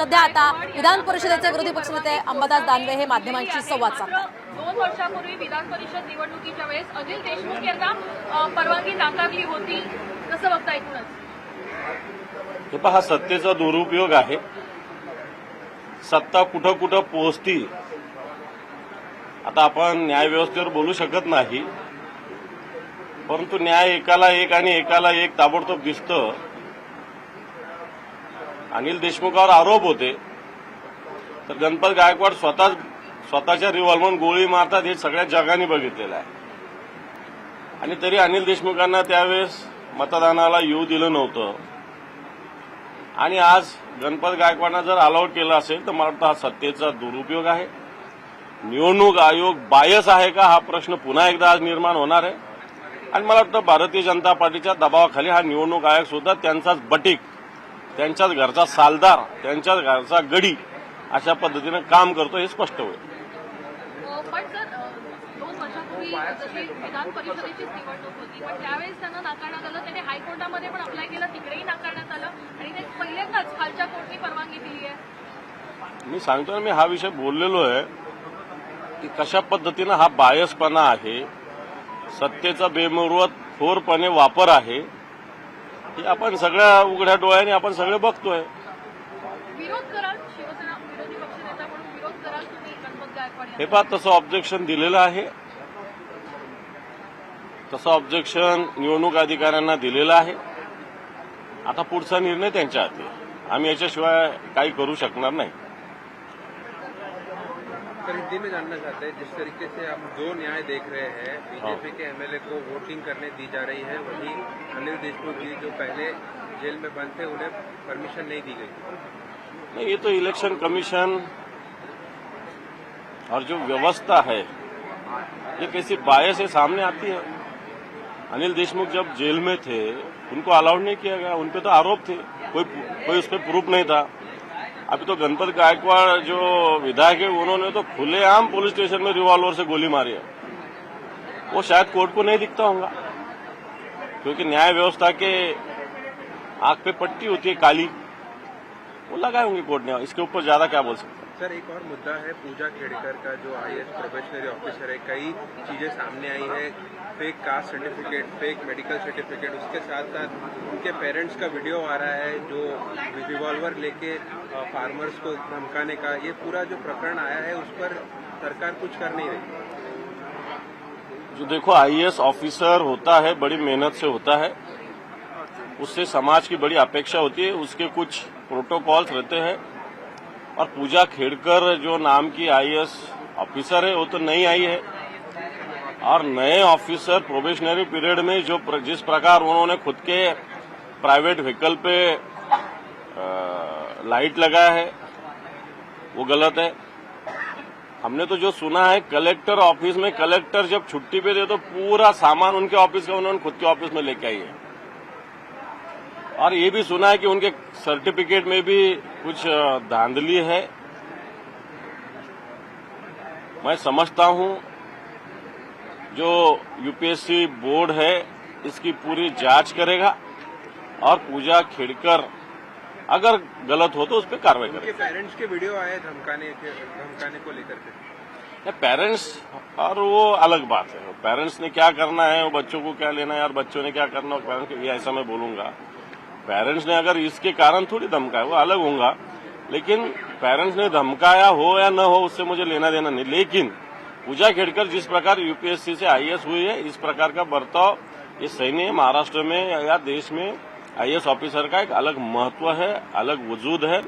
सध्या आता विधान परिषदेचे विरोधी पक्षनेते अंबादास दानवे हे माध्यमांशी संवाद साधतात. दोन वर्षापूर्वी विधान परिषद निवडणुकीच्या वेळेस अनिल देशमुख यांना परवानगी नाकारली होती. कसं बघता एकूणच हे पहा सत्तेचा दुरुपयोग आहे. सत्ता कुठं कुठं पोहोचती आता आपण न्यायव्यवस्थेवर बोलू शकत नाही. परंतु न्याय एकाला एक आणि एकाला एक ताबडतोब दिसतं. अनिल देशमुखावर आरोप होते. तर गणपत गायकवाड स्वतः स्वतःच्या रिव्हॉल्वर गोळी मारतात हे सगळ्या जगाने बघितलेलं आहे. आणि तरी अनिल देशमुखांना त्यावेळेस मतदानाला येऊ दिलं नव्हतं. आणि आज गणपत गायकवाडांना जर अलाउड केलं असेल तर मला वाटतं हा सत्तेचा दुरुपयोग आहे. निवडणूक आयोग बायस आहे का? हा प्रश्न पुन्हा एकदा आज निर्माण होणार आहे. आणि मला वाटतं भारतीय जनता पार्टीच्या दबावाखाली हा निवडणूक आयोग सुद्धा त्यांचाच बटीक त्यांच्याच घरचा सालदार त्यांच्याच घरचा गडी अशा पद्धतीनं काम करतो हे स्पष्ट होईल. अ, पण सर अ, दोन वर्षापूर्वी जशी विधान परिषदेचीच निवडणूक होती पण त्यावेळेस त्यांना नाकारण्यात आलं त्याने हायकोर्टामध्ये पण अप्लाय केलं तिकडेही नाकारण्यात आलं आणि ते पहिल्यांदाच खालच्या कोर्टने परवानगी दिली आहे. मी सांगतो ना मी हा विषय बोललेलो आहे की कशा पद्धतीनं हा बायसपणा आहे सत्तेचा बेमुरवत थोरपणे वापर आहे हे आपण सगळ्या उघड्या डोळ्याने आपण सगळे बघतोय. हे पहा तसं ऑब्जेक्शन दिलेलं आहे. तसं ऑब्जेक्शन निवडणूक अधिकाऱ्यांना दिलेलं आहे. आता पुढचा निर्णय त्यांच्या हाती. आम्ही याच्याशिवाय काही करू शकणार नाही. हिंदी में जानना चाहते हैं जिस तरीके से आप जो न्याय देख रहे हैं बीजेपी के एमएलए को वोटिंग करने दी जा रही है वही अनिल देशमुख जी जो पहले जेल में बंद थे उन्हें परमिशन नहीं दी गई। नहीं ये तो इलेक्शन कमीशन और जो व्यवस्था है ये कैसी बायस से सामने आती है? अनिल देशमुख जब जेल में थे उनको अलाउड नहीं किया गया उन पे तो आरोप थे कोई कोई उस पर प्रूफ नहीं था। अभी तो गणपत गायकवाड़ जो विधायक है, उन्होंने तो खुलेआम पुलिस स्टेशन में रिवॉल्वर से गोली मारी है। वो शायद कोर्ट को नहीं दिखता होगा, क्योंकि न्याय व्यवस्था के आँख पे पट्टी होती है काली। वो लगाए होंगे कोर्ट ने। इसके ऊपर ज़्यादा क्या बोल सकते सर, एक और मुद्दा है, पूजा खेड़कर का जो आईएएस प्रोबेशनरी ऑफिसर है, कई चीज़ें सामने आई है fake caste certificate fake medical certificate उसके साथ साथ उनके पेरेंट्स का वीडियो आ रहा है, जो रिवॉल्वर लेके फार्मर्स को धमकाने का, ये पूरा जो प्रकरण आया है, उस पर सरकार कुछ कर नहीं रही। जो देखो आईएएस ऑफिसर होता है, बड़ी मेहनत से होता है, उससे समाज की बड़ी अपेक्षा होती है, उसके कुछ प्रोटोकॉल्स रहते हैं और पूजा खेड़कर जो नाम की आईएएस ऑफिसर है वो तो नहीं आई है। और नए ऑफिसर प्रोबेशनरी पीरियड में जो प्र, जिस प्रकार उन्होंने खुद के प्राइवेट व्हीकल पे अ, लाइट लगाया है वो गलत है। हमने तो जो सुना है कलेक्टर ऑफ़िस में कलेक्टर जब छुट्टी पे दे तो पूरा सामान उनके ऑफ़िस का उन्होंने खुद के ऑफ़िस में लेके आई है। और ये भी सुना है कि उनके सर्टिफिकेट में भी कुछ धांधली है। मैं समझता हूँ जो यूपीएससी बोर्ड है इसकी पूरी जाँच करेगा और पूजा खेड़कर अगर गलत हो तो उस पर कार्रवाई करेगा। पेरेंट्स के वीडियो आए धमकाने के धमकाने को लेकर के। पेरेंट्स और वो अलग बात है। पेरेंट्स ने क्या करना है वो बच्चों को क्या लेना है और बच्चों ने क्या करना है पेरेंट्स ये ऐसा मैं बोलूँगा। पेरेंट्स ने अगर इसके कारण थोड़ी धमकाया, वो अलग होगा लेकिन पेरेंट्स ने धमकाया हो या न हो, उससे मुझे लेना देना नहीं। लेकिन पूजा खेड़कर जिस प्रकार यूपीएससी से आईएएस हुई है, इस प्रकार का बर्ताव ये सैन्य, महाराष्ट्र में या देश में आईएएस ऑफिसर का एक अलग महत्व है, अलग वजूद है।